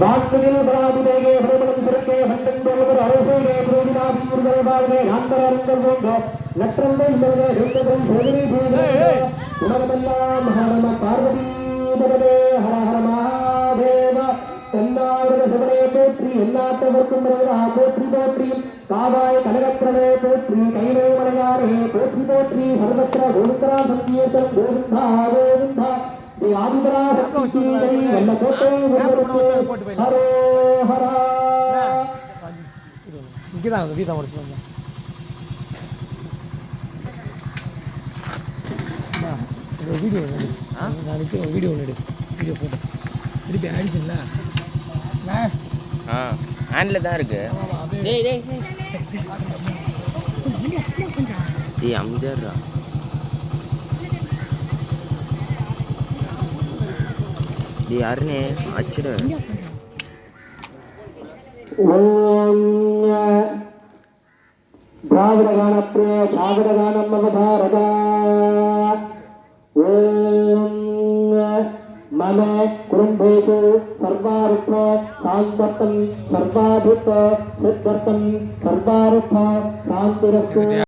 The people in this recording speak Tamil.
வாக்குதில் பராதிவேகே பிரபலம் சிறக்கே மண்டன் தோல்வர் அரசேகே புரோதினாபி உருதரபாகவே நான்கரங்கள் போன்ற நற்றந்தை முதல்வர் எழுந்ததும் சோதனை போன்ற உணவெல்லாம் மகாரம எல்லாத்தவர்க்கும் மனிதரா போற்றி போற்றி. காவாய் கனகத்திரனே போற்றி. கைவே மலையாரே போற்றி போற்றி. சர்வத்திர கோவிந்தரா சங்கீர்த்தனம் கோவிந்தா கோவிந்தா. ஸ்ரீ ஆதிபரா சக்தி நல்ல கோட்டை ஹரோ ஹரா. இங்கே தான் வீட்டை முடிச்சு வீடியோ ஒன்று நாளைக்கு ஒரு வீடியோ ஒன்று எடு. வீடியோ போட்டு திருப்பி ஆடிச்சுங்களா ஆ. ஹேண்டில் தான் இருக்கு. டேய் டேய் டேய். டேய் யாருன்னு அச்சிட. திராவிட கானப்பிரிய திராவிட அவதாரதா ஓம் కాలే కురుంభేషు సర్వారుద్ధ శాంతర్థం సర్వాధిక సిద్ధార్థం సర్వారుద్ధ శాంతిరస్తు.